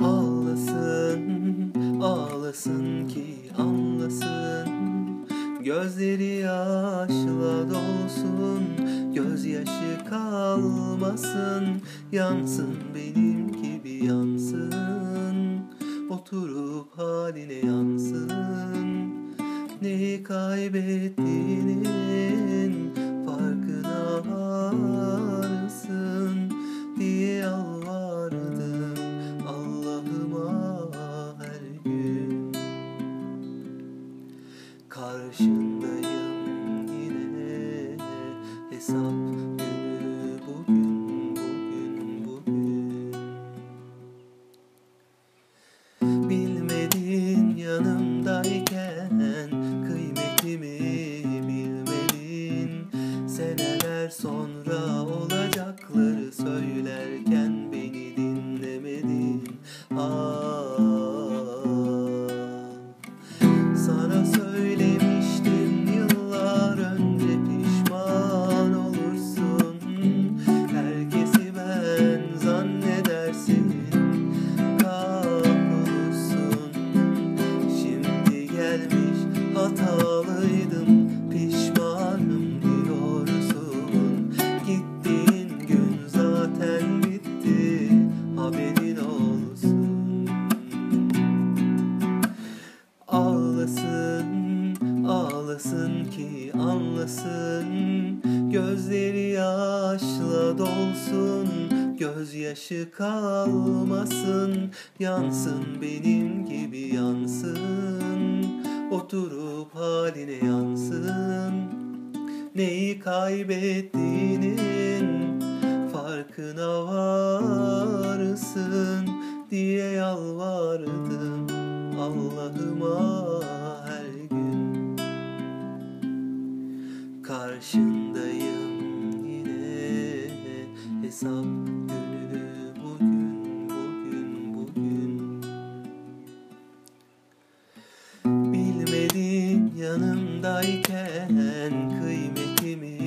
Ağlasın, ağlasın ki anlasın. Gözleri yaşla dolsun Gözyaşı kalmasın. Yansın benim gibi yansın. Oturup haline yansın. Neyi kaybettiğinin hesap ağlasın ki anlasın. Gözleri yaşla dolsun Gözyaşı kalmasın. Yansın benim gibi yansın. Oturup haline yansın. Neyi kaybettiğinin farkına varsın diye yalvardım Allah'ıma Karşındayım yine. Hesap günü bugün bugün bugün. Bilmedin yanımdayken kıymetimi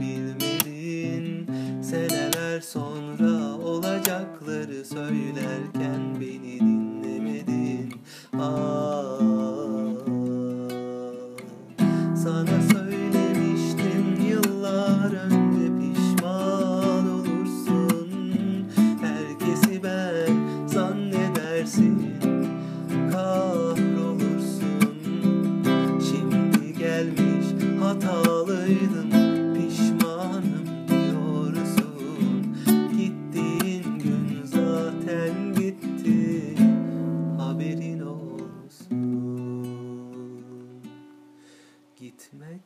bilmedin. Seneler sonra olacakları söylerken beni dinlemedin. Ah pişmanım diyorsun. Gittiğin gün zaten gitti haberin olsun. Gitmek